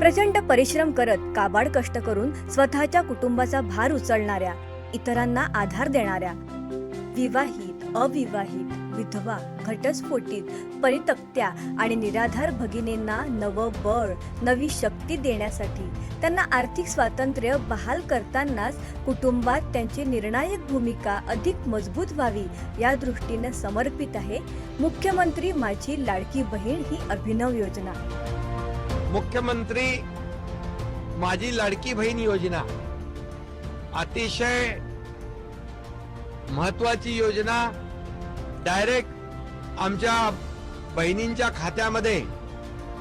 प्रचंड परिश्रम करत काबाड कष्ट करून स्वतःच्या कुटुंबाचा भार उचलणाऱ्या इतरांना आधार देणाऱ्या विवाहित अविवाहित विधवा घटस्फोटीत परितक्त्या आणि निराधार भगिनींना नवं बळ नवी शक्ती देण्यासाठी त्यांना आर्थिक स्वातंत्र्य बहाल करतानाच कुटुंबात त्यांची निर्णायक भूमिका अधिक मजबूत व्हावी या दृष्टीने समर्पित आहे मुख्यमंत्री माझी लाडकी बहीण ही अभिनव योजना. मुख्यमंत्री माझी लाडकी बहीण योजना. अतिशय महत्वाची योजना. डायरेक्ट आमच्या बहिणींच्या खात्यामध्ये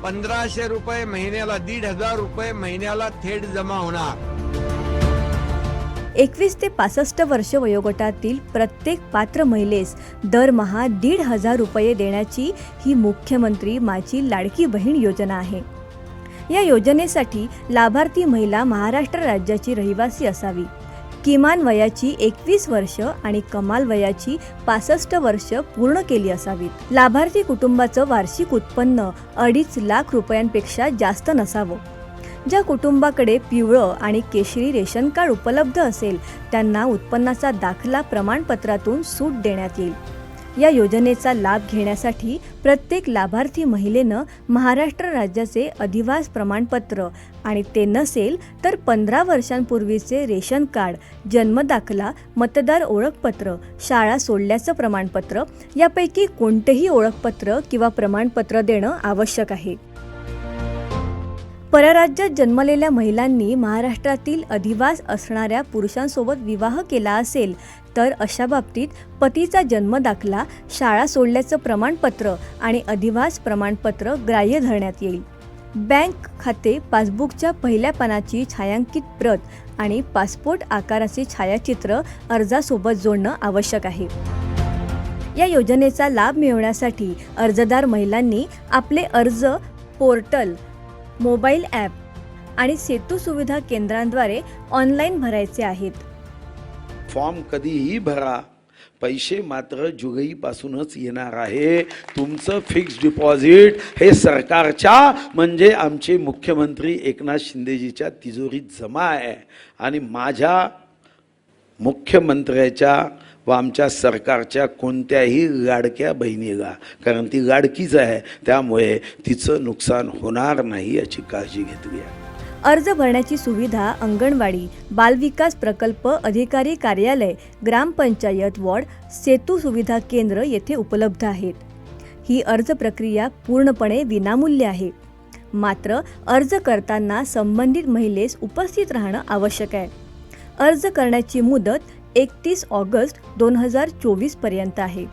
पंधराशे रुपये महिन्याला दीड हजार रुपये महिन्याला थेट जमा होणार. एकवीस ते पासष्ट वर्ष वयोगटातील प्रत्येक पात्र महिलेस दरमहा दीड हजार रुपये देण्याची ही मुख्यमंत्री माझी लाडकी बहीण योजना आहे. या योजनेसाठी लाभार्थी महिला महाराष्ट्र राज्याची रहिवासी असावी. किमान वयाची एकवीस वर्ष आणि कमाल वयाची पासष्ट वर्ष पूर्ण केली असावीत. लाभार्थी कुटुंबाचं वार्षिक उत्पन्न अडीच लाख रुपयांपेक्षा जास्त नसावं. ज्या कुटुंबाकडे पिवळं आणि केशरी रेशन कार्ड उपलब्ध असेल त्यांना उत्पन्नाचा दाखला प्रमाणपत्रातून सूट देण्यात येईल. या योजनेचा लाभ घेण्यासाठी प्रत्येक लाभार्थी महिलेनं महाराष्ट्र राज्याचे अधिवास प्रमाणपत्र आणि ते नसेल तर पंधरा वर्षांपूर्वीचे रेशन कार्ड जन्मदाखला मतदार ओळखपत्र शाळा सोडल्याचं प्रमाणपत्र यापैकी कोणतेही ओळखपत्र किंवा प्रमाणपत्र देणं आवश्यक आहे. परराज्यात जन्मलेल्या महिलांनी महाराष्ट्रातील अधिवास असणाऱ्या पुरुषांसोबत विवाह केला असेल तर अशा बाबतीत पतीचा जन्मदाखला शाळा सोडल्याचं प्रमाणपत्र आणि अधिवास प्रमाणपत्र ग्राह्य धरण्यात येईल. बँक खाते पासबुकच्या पहिल्या पानाची छायांकित प्रत आणि पासपोर्ट आकाराचे छायाचित्र अर्जासोबत जोडणं आवश्यक आहे. या योजनेचा लाभ मिळवण्यासाठी अर्जदार महिलांनी आपले अर्ज पोर्टल मोबाईल ॲप आणि सेतू सुविधा केंद्रांद्वारे ऑनलाईन भरायचे आहेत. फॉर्म कधीही भरा. पैसे मात्र जुगईपासूनच येणार आहे. तुमचं फिक्स डिपॉझिट हे सरकारच्या म्हणजे आमचे मुख्यमंत्री एकनाथ शिंदेजीच्या तिजोरीत जमा आहे. आणि माझ्या मुख्यमंत्र्याच्या व आमच्या सरकारच्या कोणत्याही लाडक्या बहिणीला कारण ती लाडकीच आहे. त्यामुळे तिचं नुकसान होणार नाही याची काळजी घेतली आहे. अर्ज भरण्याची सुविधा अंगणवाडी बालविकास प्रकल्प अधिकारी कार्यालय ग्रामपंचायत वॉर्ड सेतू सुविधा केंद्र येथे उपलब्ध आहेत. ही अर्ज प्रक्रिया पूर्णपणे विनामूल्य आहे. मात्र अर्ज करताना संबंधित महिलेस उपस्थित राहणं आवश्यक आहे. अर्ज करण्याची मुदत एकतीस ऑगस्ट दोन हजार चोवीसपर्यंत आहे.